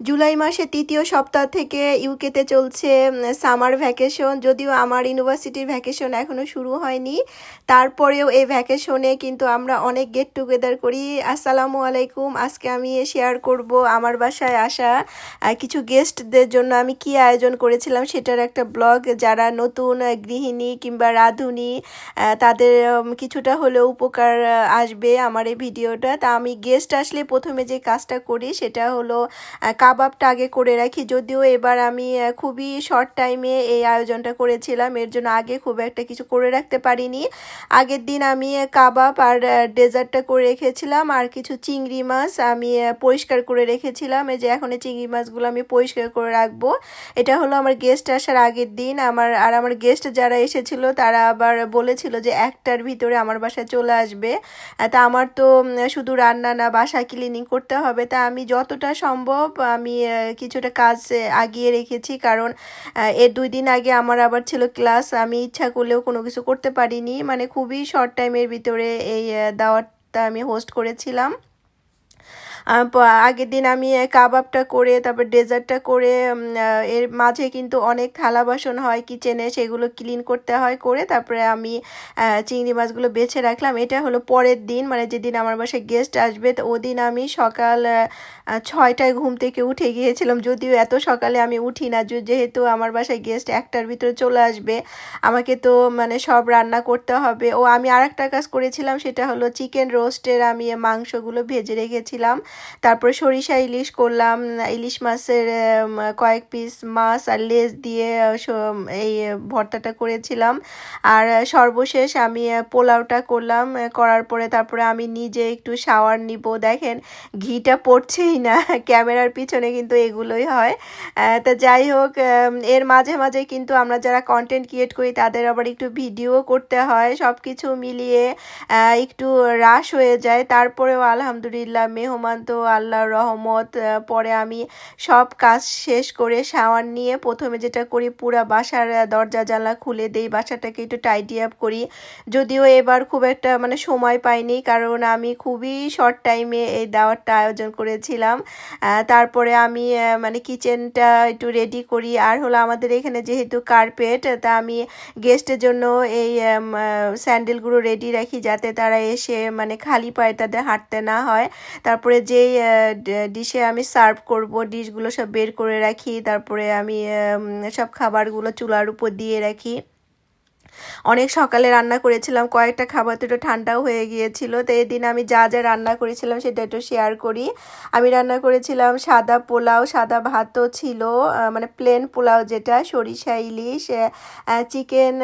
জুলাই মাসে তৃতীয় সপ্তাহ থেকে ইউকেতে চলছে সামার ভ্যাকেশন। যদিও আমার ইউনিভার্সিটির ভ্যাকেশন এখনও শুরু হয়নি, তারপরেও এই ভ্যাকেশনে কিন্তু আমরা অনেক গেট টুগেদার করি। আসসালামু আলাইকুম, আজকে আমি শেয়ার করব আমার বাসায় আসা কিছু গেস্টদের জন্য আমি কি আয়োজন করেছিলাম সেটার একটা ব্লগ যারা নতুন গৃহিণী কিংবা রাঁধুনি তাদের কিছুটা হলেও উপকার আসবে আমার এই ভিডিওটা। তা আমি গেস্ট আসলে প্রথমে যে কাজটা করি সেটা হলো কাবাবটা আগে করে রাখি। যদিও এবার আমি খুবই শর্ট টাইমে এই আয়োজনটা করেছিলাম। এর জন্য আগে খুব একটা কিছু করে রাখতে পারিনি। আগের দিন আমি কাবাব আর ডেজার্টটা করে রেখেছিলাম আর কিছু চিংড়ি মাছ আমি পরিষ্কার করে রেখেছিলাম। এই যে এখন এই চিংড়ি মাছগুলো আমি পরিষ্কার করে রাখব। এটা হলো আমার গেস্ট আসার আগের দিন। আমার, আর আমার গেস্ট যারা এসেছিল তারা আবার বলেছিল যে একটার ভিতরে আমার বাসায় চলে আসবে। তা আমার তো শুধু রান্না না, বাসা ক্লিনিং করতে হবে। তা আমি যতটা সম্ভব আমি কিছুটা কাজ আগিয়ে রেখেছি। কারণ এর দুই দিন আগে আমার আবার ছিল ক্লাস, আমি ইচ্ছা করলেও কোনো কিছু করতে পারিনি। মানে খুবই শর্ট টাইমের ভিতরে এই দাওয়াতটা আমি হোস্ট করেছিলাম। আগের দিন আমি কাবাবটা করে, তারপর ডেজার্টটা করে এর মাঝে কিন্তু অনেক থালা বাসন হয় কিচেনে সেগুলো ক্লিন করতে হয় করে, তারপরে আমি চিংড়ি মাছগুলো বেছে রাখলাম। এটা হলো পরের দিন মানে যেদিন আমার বাসায় গেস্ট আসবে, তো ওদিন আমি সকাল ছয়টায় ঘুম থেকে উঠে গিয়েছিলাম। যদিও এত সকালে আমি উঠি না যেহেতু আমার বাসায় গেস্ট একটার ভিতরে চলে আসবে, আমাকে তো মানে সব রান্না করতে হবে। ও আমি আর একটা কাজ করেছিলাম, সেটা হলো চিকেন রোস্টের আমি মাংসগুলো ভেজে রেখেছিলাম। তারপরে সরিষা ইলিশ করলাম, ইলিশ মাছের কয়েক পিস মাছ আর লেজ দিয়ে এই ভর্তাটা করেছিলাম। আর সর্বশেষ আমি পোলাওটা করলাম করার পরে তারপরে আমি নিজে একটু শাওয়ার নিব। দেখেন, ঘিটা পড়ছেই না, ক্যামেরার পিছনে কিন্তু এগুলোই হয়। তা যাই হোক এর মাঝে মাঝে কিন্তু আমরা যারা কন্টেন্ট ক্রিয়েট করি, তাদের আবার একটু ভিডিও করতে হয় সব কিছু মিলিয়ে একটু রাশ হয়ে যায়। তারপরেও আলহামদুলিল্লাহ, মেহমান তো আল্লাহর রহমত পরে আমি সব কাজ শেষ করে শাওয়ার নিয়ে প্রথমে যেটা করি পুরা বাসার দরজা, জানলা খুলে দেই, বাসাটাকে একটু টাইডি আপ করি। যদিও এবার খুব একটা মানে সময় পাইনি, কারণ আমি খুবই শর্ট টাইমে এই দাওয়াতটা আয়োজন করেছিলাম। তারপরে আমি মানে কিচেনটা একটু রেডি করি। আর হলো আমাদের এখানে যেহেতু কার্পেট তা আমি গেস্টের জন্য এই স্যান্ডেলগুলো রেডি রাখি যাতে তারা এসে মানে খালি পায়ে তাদের হাঁটতে না হয়। তারপরে যেই ডিশে আমি সার্ভ করব, ডিশগুলো সব বের করে রাখি, তারপরে আমি সব খাবারগুলো চুলার উপর দিয়ে রাখি। অনেক সকালে রান্না করেছিলাম, কয়েকটা খাবার তো একটু ঠান্ডাও হয়ে গিয়েছিল, তো এদিন আমি যা যা রান্না করেছিলাম সেটা একটু শেয়ার করি। আমি রান্না করেছিলাম সাদা পোলাও, সাদা ভাতও ছিল মানে প্লেন পোলাও যেটা, সরিষা, ইলিশ চিকেন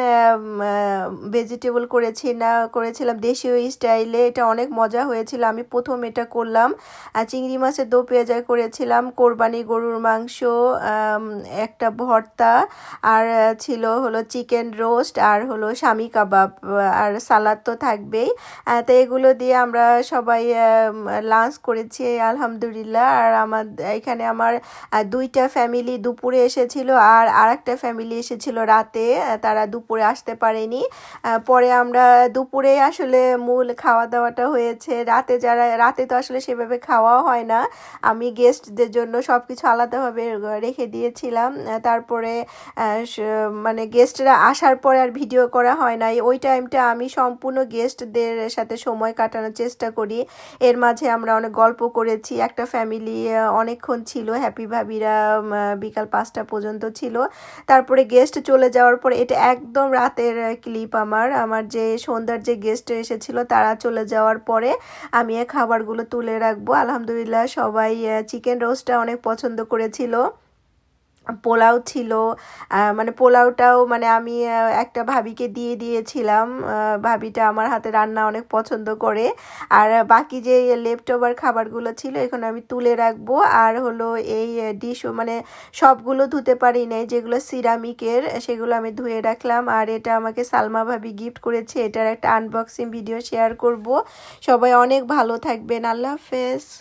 ভেজিটেবল করেছি না, করেছিলাম দেশীয় স্টাইলে এটা অনেক মজা হয়েছিল। আমি প্রথম এটা করলাম চিংড়ি মাছের দো পেঁয়াজা করেছিলাম, কোরবানি গরুর মাংস একটা ভর্তা, আর ছিল হলো চিকেন রোস্ট আর হলো স্বামী কাবাব আর সালাদ তো থাকবেই। তো এগুলো দিয়ে আমরা সবাই লাঞ্চ করেছি, আলহামদুলিল্লাহ। আর আমার, এখানে আমার দুইটা ফ্যামিলি দুপুরে এসেছিল আর আরেকটা ফ্যামিলি এসেছিল রাতে। তারা দুপুরে আসতে পারেনি। পরে আমরা দুপুরে আসলে মূল খাওয়া দাওয়াটা হয়েছে। রাতে যারা, রাতে তো আসলে সেভাবে খাওয়াও হয় না। আমি গেস্টদের জন্য সব কিছু আলাদাভাবে রেখে দিয়েছিলাম। তারপরে মানে গেস্টরা আসার পরে আর ভিডিও করা হয় নাই। ওই টাইমটা আমি সম্পূর্ণ গেস্টদের সাথে সময় কাটানোর চেষ্টা করি। এর মাঝে আমরা অনেক গল্প করেছি। একটা ফ্যামিলি অনেকক্ষণ ছিল। হ্যাপি ভাবিরা বিকাল পাঁচটা পর্যন্ত ছিল। তারপরে গেস্ট চলে যাওয়ার পরে এটা একদম রাতের ক্লিপ আমার। আমার যে সন্ধ্যার যে গেস্ট এসেছিল, তারা চলে যাওয়ার পরে আমি খাবারগুলো তুলে রাখব। আলহামদুলিল্লাহ সবাই চিকেন রোস্টটা অনেক পছন্দ করেছিল। পোলাও ছিল মানে পোলাওটাও মানে আমি একটা ভাবিকে দিয়ে দিয়েছিলাম ভাবিটা আমার হাতে রান্না অনেক পছন্দ করে। আর বাকি যে লেফট ওভার খাবারগুলো ছিল, এখন আমি তুলে রাখব। আর হলো এই ডিশ মানে সবগুলো ধুতে পারি নাই, যেগুলো সিরামিকের, সেগুলো আমি ধুয়ে রাখলাম। আর এটা আমাকে সালমা ভাবি গিফট করেছে, এটার একটা আনবক্সিং ভিডিও শেয়ার করব। সবাই অনেক ভালো থাকবেন, আল্লাহ হাফেজ।